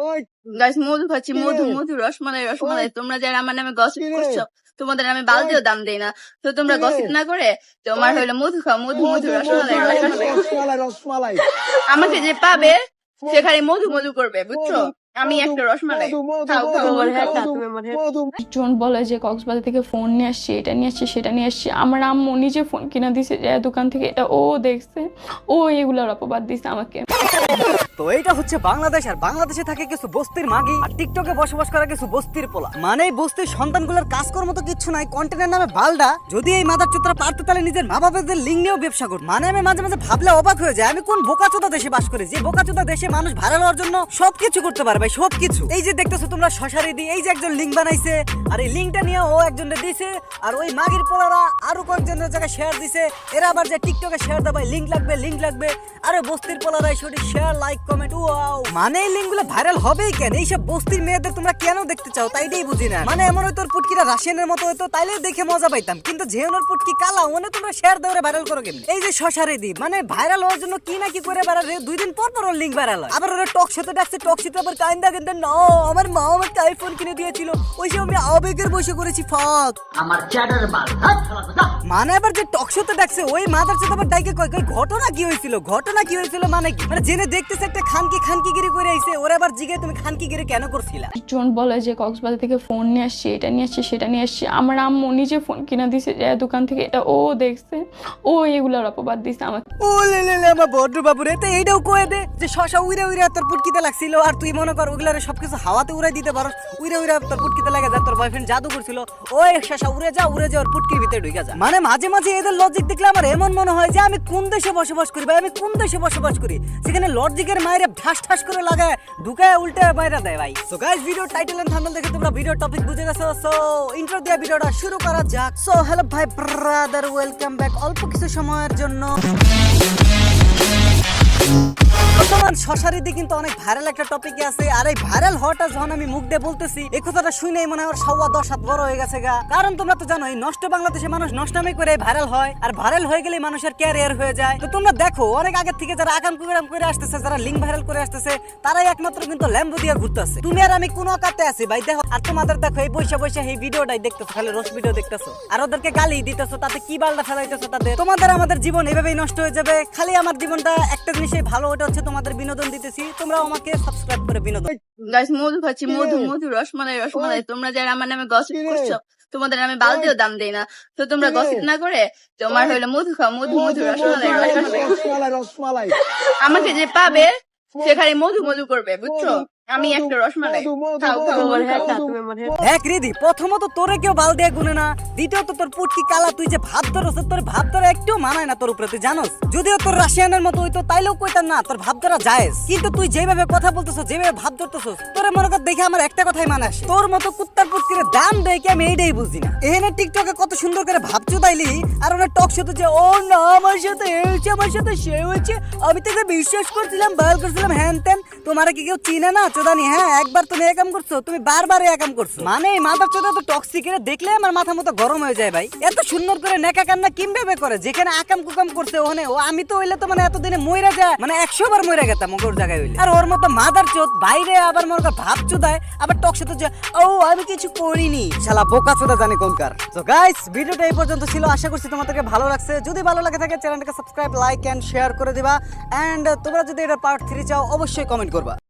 ওই গাইস মধু খাচ্ছি মধু মধু রসমালাই রসমালাই তোমরা যারা আমার নামে গসিপ করছ তোমাদের আমি বালতিও দাম দেই না। তো তোমরা গসিপ না করে তোমার হইল মধু খাও মধু মধু রসমালাই রসমালাই আমাকে যে পাবে সে খালি মধু মধু করবে বুঝছ? আমি একটা রসমালাই মধু একজন বলে যে কক্সবাজার থেকে ফোন নিয়ে আসছি এটা নিয়ে আসছি সেটা নিয়ে আসছি। আমার আম্মু নিজে ফোন কিনা দিছে যে দোকান থেকে এটা ও দেখছে। ও এগুলার অপবাদ দিছে আমাকে। তো এইটা হচ্ছে বাংলাদেশ, আর বাংলাদেশে থাকে কিছু বস্তির মাগি, আর টিকটকে বসবাস করা কিছু বস্তির পোলা। মানে বস্তির সন্তানগুলোর কাজকর্ম তো কিছু নাই কন্টেন্টের নামে বালডা। যদি এই মাদার চোত্রা পারতো তাহলে নিজের মা বাবাদের লিঙ্ক নিয়েও ব্যবসা করতো। মানে আমি মাঝে মাঝে ভাবলে অবাক হয়ে যায়, আমি কোন বোকাচোদা দেশে বাস করি? যে বোকাচোদা দেশে মানুষ ভাইরাল হওয়ার জন্য সবকিছু করতে পারে ভাই, সবকিছু। এই যে দেখতেছো তোমরা শশারি দি এই যে একজন লিঙ্ক বানাইছে, আর এই লিঙ্কটা নিয়ে ও একজনকে দিছে, আর ওই মাগির পোলারা আরও কয়েকজনের জায়গায় শেয়ার দিছে। এরা আবার যে টিকটকে শেয়ার দেবে লিঙ্ক লাগবে লিঙ্ক লাগবে। আরে বস্তির পোলারা সঠিক শেয়ার লাইক কমেন্ট ওয়াও মানে এই লিঙ্কগুলো ভাইরাল হবেই কেন? এইসব বস্তির মেয়েদের তোমরা কেন দেখতে চাও? তাইটাই বুঝি না। মানে এমন পুটকিরা রাশিয়ানের মতো তাইলে দেখে মজা পাইতাম। কিন্তু পুটকি কালা ওনে তোমরা শেয়ার দেওয়ারে ভাইরাল করো কেন এই যে শশারে দি মানে ভাইরাল হওয়ার জন্য কি না কি করে বেড়াল দুই দিন পর পর ওর লিঙ্ক ভাইরাল হয়। আবার ওরা টক শোতে ডাকছে টক আবার কাইন্দা কিন্তু না আমার মা আমাকে আইফোন কিনে দিয়েছিল। ওই সময় আমি আবেগের বসে করেছি ফাক আমার চ্যাটার বাল মানে আবার যে টক শোতে ডাকছে ওই মাদার সাথে আবার ডাইকে কয় ঘটনা কি হয়েছিল? ঘটনা কি হয়েছিল? মানে কি? মানে জেনে দেখতেছে একটা খানকি খানকি গিরি করে আইছে ওরা আবার জিগে তুমি খানকি গিরি কেন করছিলা? একজন বলে যে কক্সবাজার থেকে ফোন নিয়ে আসছি এটা নিয়ে আসছি সেটা নিয়ে আসছি। আমার আম্মু নিজে ফোন কিনা দিছে যে দোকান থেকে এটা ও দেখছে ও এগুলার অপবাদ দিছে আমাকে। ও লে লে লে আমার বড় বাবু রে তো এইটাও কয়ে দে যে শশা উইরে উইরে তোর পুটকিতে লাগছিল আর তুই মনে কর ওগুলারে সবকিছু হাওয়াতে উড়াই দিতে পারো উইরে উইরে তোর পুটকিতে লাগে যা তোর বয়ফ্রেন্ড জাদু করছিল ওই শশা উড়ে যা উড়ে যা ওর পুটকির ভিতরে ঢুকে যা। মানে মাঝে মাঝে এদের লজিক দেখলে আমার এমন মনে হয় যে আমি কোন দেশে বসবাস করি ভাই আমি কোন দেশে বসবাস করি সেখানে লজিকের মায়ের ঠাস ঠাস করে লাগায় ঢুকে উল্টে বাইরে দেয় ভাই। So guys video title and thumbnail দেখে তোমরা ভিডিও টপিক বুঝে গেছো? সো ইন্ট্রো দিয়ে ভিডিওটা শুরু করা যাক। সো হ্যালো ভাই ব্রাদার ওয়েলকাম ব্যাক অল্প কিছু সময়ের জন্য বর্তমান শশারিতে কিন্তু অনেক ভাইরাল একটা টপিকে আছে। আর এই ভাইরাল হওয়াটা যখন আমি মুখ দিয়ে বলতেছি, এই কথাটা শুনেই মনে হয় সওয়া দশ হাত বড় হয়ে গেছে গা। কারণ তোমরা তো জানো এই নষ্ট বাংলাদেশে মানুষ নষ্টামি করে ভাইরাল হয়। আর ভাইরাল হয়ে গেলে মানুষের ক্যারিয়ার হয়ে যায়। তো তোমরা দেখো, অনেক আগের থেকে যারা আকাম কুকাম করে আসতেছে, যারা লিঙ্ক ভাইরাল করে আসতেছে, তারাই একমাত্র কিন্তু ল্যাম্বো দিয়ে ঘুরতেছে তুমি আর আমি কোনো কাতে আছি? ভাই, দেখো, আর তোমাদের দেখো, এই বৈশা বৈশা এই ভিডিওটাই দেখতেছো, খালি রোজ ভিডিও দেখতেছো। আর ওদেরকে গালি দিতেছো, তাতে কি বালটা ফেলাইতেছো তাদের? তোমাদের আমাদের জীবন এভাবেই নষ্ট হয়ে যাবে। খালি আমার জীবনটা একটা জিনিসই ভালো, ওটা হচ্ছে তোমাদের বিনোদন দিতেছি তোমরাও আমাকে সাবস্ক্রাইব করে বিনোদন গাইস মধু খাচ্ছি মধু মধু রসমালাই রসমালাই। তোমরা যারা আমার নামে গসিপ করছ তোমাদের আমি বালতিও দাম দেই না। তো তোমরা গসিপ না করে তোমার হইল মধু খাও মধু মধু রসমালাই রসমালাই। আমাকে যে পাবে সেখানে খালি মধু মধু করবে বুঝছ? আমি একটা রসমালাই। দেখ রিদি প্রথমত তোরে কেউ বাল দিয়ে গুনে না। দ্বিতীয়ত তোর পুটকি কালা তুই যে ভাব তোর ভাব ধরা একটু মানায় না তোর উপরে তুই জানোস? যদিও তোর রাশিয়ানের মতো হইতো তাইলেও কইতাম না তোর ভাব ধরা জায়েজ। কিন্তু তুই যেভাবে কথা বলতেছ যেভাবে ভাব ধরতেছস তোরে মনে কর দেখে আমার একটা কথাই মানে আসে। তোর মতো কুত্তার পুটকির দাম দেয় কি আমি এইটাই বুঝি না। এখানে টিকটকে কত সুন্দর করে ভাব চুদাইলি আর ওনার টক শোতে যে ও না আমার সাথে এই হয়েছে আমার সাথে সে হয়েছে। আমি তোকে বিশ্বাস করছিলাম বাল করছিলাম হ্যান ত্যান। তোমার কি কেউ চিনে না, চোদানি? হ্যাঁ একবার তুমি একাম করছ, তুমি বারবার একাম করছ। মানে এই মাথার চোদা তো টক্সিক দেখলে আমার মাথা মতো গরম হয়ে যায় ভাই। এত সুন্দর করে নেকা কান্না কীভাবে করে? যেখানে আকাম কুকাম করছে, ওখানে ও আমি তো হইলে তো মানে এতদিনে মইরা যায় মানে একশো বার মইরা গেতাম ওর জায়গায় হইলে। আর ওর মতো মাদার চোদ বাইরে আবার কর ভাব চোদায়, আবার টক সাথে যে ও, আমি কিছু করিনি। শালা বোকা চোদা জানি কোনকার তো গাইস ভিডিওটা এই পর্যন্ত ছিল। আশা করছি তোমাদেরকে ভালো লাগছে। যদি ভালো লাগে থাকে, চ্যানেলটাকে সাবস্ক্রাইব লাইক এন্ড শেয়ার করে দিবা। এন্ড তোমরা যদি এটা পার্ট থ্রি চাও, অবশ্যই কমেন্ট করবা